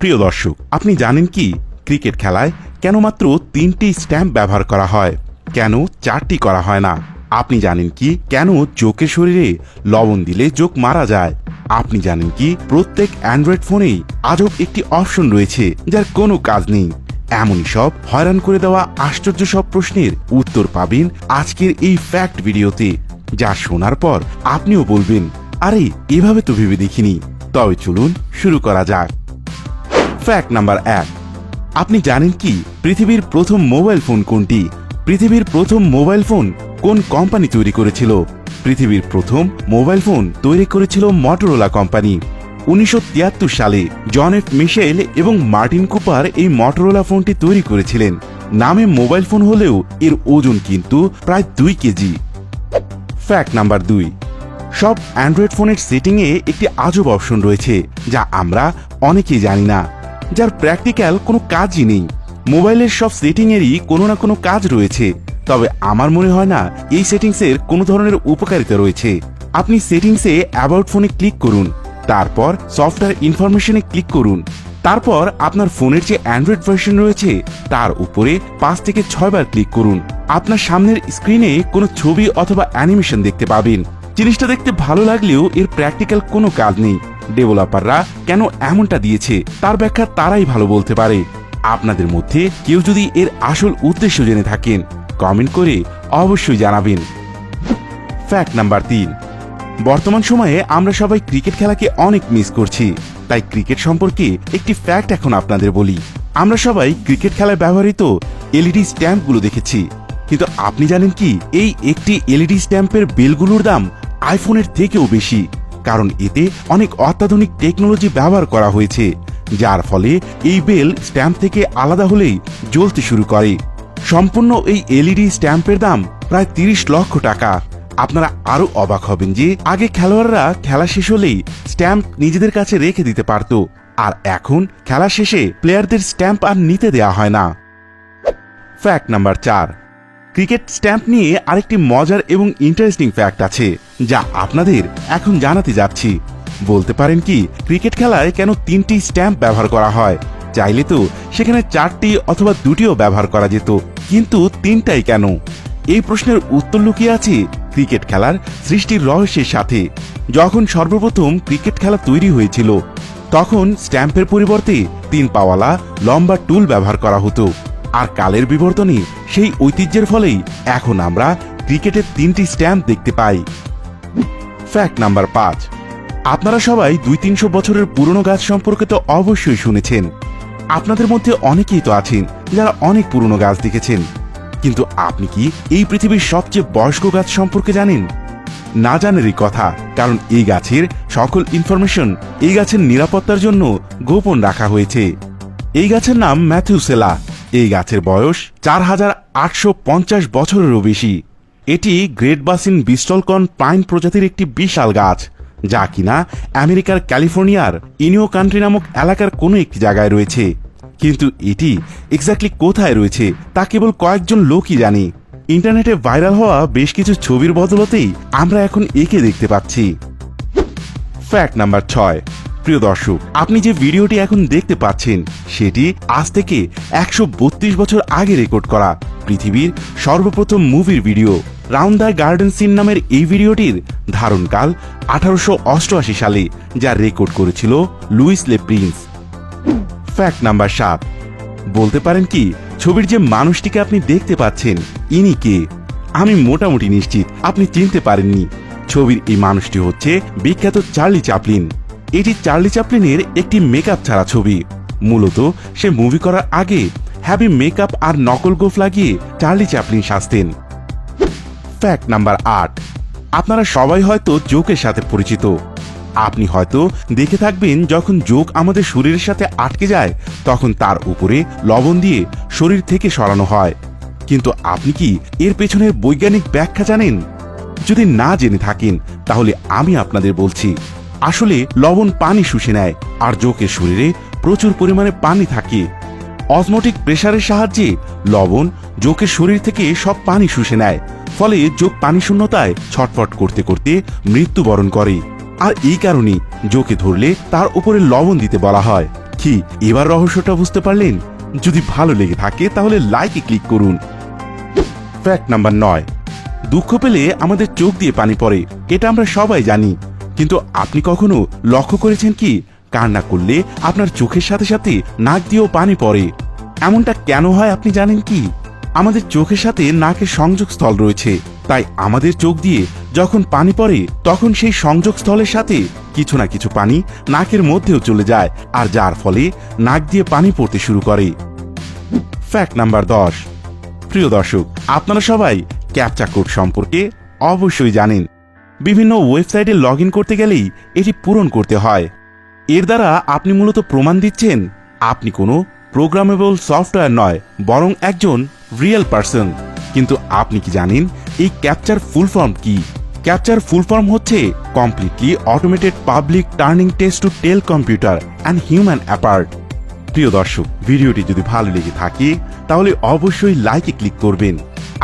প্রিয় দর্শক, আপনি জানেন কি? ক্রিকেট খেলায় কেন মাত্র তিনটি স্ট্যাম্প ব্যবহার করা হয়, কেন চারটি করা হয় না? আপনি জানেন কি? কেন চোখের শরীরে লবণ দিলে চোখ মারা যায়? আপনি জানেন কি? প্রত্যেক অ্যান্ড্রয়েড ফোনেই আজব একটি অপশন রয়েছে, যার কোনো কাজ নেই। এমনই সব হয়রান করে দেওয়া আশ্চর্য সব প্রশ্নের উত্তর পাবেন আজকের এই ফ্যাক্ট ভিডিওতে যা শোনার পর আপনিও বলবেন, আরে, এভাবে তো ভেবে দেখিনি। তবে চলুন শুরু করা যাক। ফ্যাক্ট নাম্বার এক। আপনি জানেন কি পৃথিবীর প্রথম মোবাইল ফোন কোনটি? পৃথিবীর প্রথম মোবাইল ফোন কোন কোম্পানি তৈরি করেছিল? পৃথিবীর প্রথম মোবাইল ফোন তৈরি করেছিল মটোরোলা কোম্পানি। উনিশশো তিয়াত্তর সালে জন এফ মিশেল এবং মার্টিন কুপার এই মটোরোলা ফোনটি তৈরি করেছিলেন। নামে মোবাইল ফোন হলেও এর ওজন কিন্তু প্রায় দুই কেজি। ফ্যাক্ট নাম্বার দুই। সব অ্যান্ড্রয়েড ফোনের সেটিংয়ে একটি আজব অপশন রয়েছে, যা আমরা অনেকেই জানি না। যার প্র্যাকটিক্যাল কোনো কাজই নেই। মোবাইলের সব সেটিংয়েরই কোনো না কোনো কাজ রয়েছে। তবে আমার মনে হয় না এই সেটিংসের কোনো ধরনের উপকারিতা রয়েছে। আপনি সেটিংসে অ্যাবাউট ফোনে ক্লিক করুন, তারপর সফটওয়্যার ইনফরমেশনে ক্লিক করুন। তারপর আপনার ফোনের যে অ্যান্ড্রয়েড ভার্সন রয়েছে, তার উপরে পাঁচ থেকে ছয়বার ক্লিক করুন। আপনার সামনের স্ক্রিনে কোনো ছবি অথবা অ্যানিমেশন দেখতে পাবেন। জিনিসটা দেখতে ভালো লাগলেও এর প্র্যাকটিক্যাল কোনো কাজ নেই। ডেভেলপাররা কেন এমনটা দিয়েছে, তার ব্যাখ্যা তারাই ভালো বলতে পারে। আপনাদের মধ্যে কেউ যদি এর আসল উদ্দেশ্য জেনে থাকেন কমেন্ট করে অবশ্যই জানাবেন। ফ্যাক্ট নাম্বার তিন। বর্তমান সময়ে আমরা সবাই ক্রিকেট খেলাকে অনেক মিস করছি। তাই ক্রিকেট সম্পর্কে একটি ফ্যাক্ট এখন আপনাদের বলি। আমরা সবাই ক্রিকেট খেলায় ব্যবহৃত এলইডি স্ট্যাম্পগুলো দেখেছি। কিন্তু আপনি জানেন কি, এই একটি এলইডি স্ট্যাম্পের বিলগুলোর দাম আইফোনের থেকেও বেশি, কারণ এতে অনেক অত্যাধুনিক টেকনোলজি ব্যবহার করা হয়েছে, যার ফলে এই বেল স্ট্যাম্প থেকে আলাদা হলেই জ্বলতে শুরু করে। সম্পূর্ণ এই এলইডি স্ট্যাম্পের দাম প্রায় তিরিশ লক্ষ টাকা। আপনারা আরও অবাক হবেন যে আগে খেলোয়াড়রা খেলা শেষ হলেই স্ট্যাম্প নিজেদের কাছে রেখে দিতে পারত, আর এখন খেলা শেষে প্লেয়ারদের স্ট্যাম্প আর নিতে দেওয়া হয় না। ফ্যাক্ট নাম্বার চার। ক্রিকেট স্ট্যাম্প নিয়ে আরেকটি মজার এবং ইন্টারেস্টিং ফ্যাক্ট আছে। যা আপনাদের এখন জানাতে যাচ্ছি। বলতে পারেন কি, ক্রিকেট খেলায় কেন তিনটি স্ট্যাম্প ব্যবহার করা হয়? চাইলে তো সেখানে চারটি অথবা দুটিও ব্যবহার করা যেত, কিন্তু তিনটাই কেন? এই প্রশ্নের উত্তর লুকিয়ে আছে ক্রিকেট খেলার সৃষ্টির রহস্যের সাথে। যখন সর্বপ্রথম ক্রিকেট খেলা তৈরি হয়েছিল, তখন স্ট্যাম্পের পরিবর্তে তিন পাওয়ালা লম্বা টুল ব্যবহার করা হতো। আর কালের বিবর্তনে সেই ঐতিহ্যের ফলেই এখন আমরা ক্রিকেটের তিনটি স্ট্যাম্প দেখতে পাই। ফ্যাক্ট নাম্বার পাঁচ। আপনারা সবাই দুই তিনশো বছরের পুরনো গাছ সম্পর্কে তো অবশ্যই শুনেছেন। আপনাদের মধ্যে অনেকেই তো আছেন যারা অনেক পুরনো গাছ দেখেছেন। কিন্তু আপনি কি এই পৃথিবীর সবচেয়ে বয়স্ক গাছ সম্পর্কে জানেন? না জানেরই কথা, কারণ এই গাছের সকল ইনফরমেশন এই গাছের নিরাপত্তার জন্য গোপন রাখা হয়েছে। এই গাছের নাম ম্যাথিউসেলা এই গাছের বয়স চার হাজার আটশো পঞ্চাশ বছরেরও বেশি। এটি গ্রেট বাসিন বিস্টলকন পাইন প্রজাতির একটি বিশাল গাছ, যা কিনা আমেরিকার ক্যালিফোর্নিয়ার ইনিও কান্ট্রি নামক এলাকার কোনো একটি জায়গায় রয়েছে। কিন্তু এটি এক্স্যাক্টলি কোথায় রয়েছে, তা কেবল কয়েকজন লোকই জানে। ইন্টারনেটে ভাইরাল হওয়া বেশ কিছু ছবির বদলতেই আমরা এখন একে দেখতে পাচ্ছি। ফ্যাক্ট নাম্বার ছয়। প্রিয় দর্শক, আপনি যে ভিডিওটি এখন দেখতে পাচ্ছেন, সেটি আজ থেকে একশো বত্রিশ বছর আগে রেকর্ড করা পৃথিবীর সর্বপ্রথম মুভির video, round the garden scene নামের এই ভিডিওটির ধারণকাল আঠারোশো অষ্টআশি সালে, যা রেকর্ড করেছিল লুইস লে প্রিন্স। ফ্যাক্ট নাম্বার সাত, বলতে পারেন কি, ছবির যে মানুষটিকে আপনি দেখতে পাচ্ছেন, ইনি কে? আমি মোটামুটি নিশ্চিত, আপনি চিনতে পারেননি। ছবির এই মানুষটি হচ্ছে বিখ্যাত চার্লি চাপলিন। এটি চার্লি চাপলিনের একটি মেকআপ ছাড়া ছবি। মূলত, সে মুভি করার আগে হ্যাভি মেকআপ আর নকল গোফ লাগিয়ে চার্লি চাপলিন সাজতেন। ফ্যাক্ট নাম্বার আট। আপনারা সবাই হয়তো জোকের সাথে পরিচিত। আপনি হয়তো দেখে থাকবেন, যখন যোগ আমাদের শরীরের সাথে আটকে যায়, তখন তার উপরে লবণ দিয়ে শরীর থেকে সরানো হয়। কিন্তু আপনি কি এর পেছনের বৈজ্ঞানিক ব্যাখ্যা জানেন? যদি না জেনে থাকেন, তাহলে আমি আপনাদের বলছি। আসলে লবণ পানি শুষে নেয়, আর যোগের শরীরে প্রচুর পরিমাণে পানি থাকে। অসমোটিক প্রেশারের সাহায্যে লবণ যোগের শরীর থেকে সব পানি শুষে নেয়, ফলে যোগ পানি শূন্যতায় ছটফট করতে করতে মৃত্যুবরণ করে। আর এই কারণে যোকে ধরলে তার উপরে লবণ দিতে বলা হয়। কি, এবার রহস্যটা বুঝতে পারলেন? যদি ভালো লেগে থাকে তাহলে লাইকে ক্লিক করুন। ফ্যাক্ট নাম্বার নয়, দুঃখ পেলে আমাদের চোখ দিয়ে পানি পড়ে, এটা আমরা সবাই জানি। কিন্তু আপনি কখনো লক্ষ্য করেছেন কি? কান্না করলে আপনার চোখের সাথে সাথে নাক দিয়েও পানি পড়ে। এমনটা কেন হয় আপনি জানেন কি? আমাদের চোখের সাথে নাকের সংযোগস্থল রয়েছে। তাই আমাদের চোখ দিয়ে যখন পানি পড়ে, তখন সেই সংযোগস্থলের সাথে কিছু না কিছু পানি নাকের মধ্যেও চলে যায় আর যার ফলে নাক দিয়ে পানি পড়তে শুরু করে। ফ্যাক্ট নাম্বার দশ। প্রিয় দর্শক, আপনারা সবাই ক্যাপচা কোড সম্পর্কে অবশ্যই জানেন। বিভিন্ন ওয়েবসাইটে লগ করতে গেলেই এটি পূরণ করতে হয়। এর দ্বারা আপনি মূলত প্রমাণ দিচ্ছেন, আপনি কোনো প্রোগ্রামেবল সফটওয়্যার নয়, বরং একজন রিয়েল পার্সন কিন্তু আপনি কি জানেন এই ক্যাপচার ফুল ফর্ম কি? ক্যাপচার ফুল ফর্ম হচ্ছে completely automated public turning test to tell computer and human apart প্রিয় দর্শক, ভিডিওটি যদি ভালো লেগে থাকে, তাহলে অবশ্যই লাইকে ক্লিক করবেন।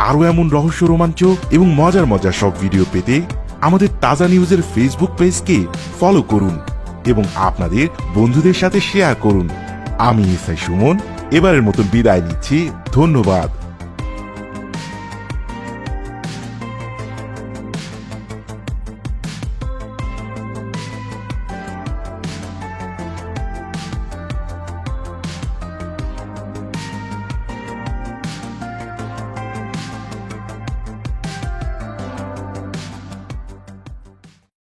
আরও এমন রহস্য, রোমাঞ্চ এবং মজার মজার সব ভিডিও পেতে আমাদের তাজা নিউজের ফেসবুক পেজকে ফলো করুন এবং আপনাদের বন্ধুদের সাথে শেয়ার করুন। আমি এসআই সুমন, এবারের মতন বিদায় নিচ্ছি। ধন্যবাদ।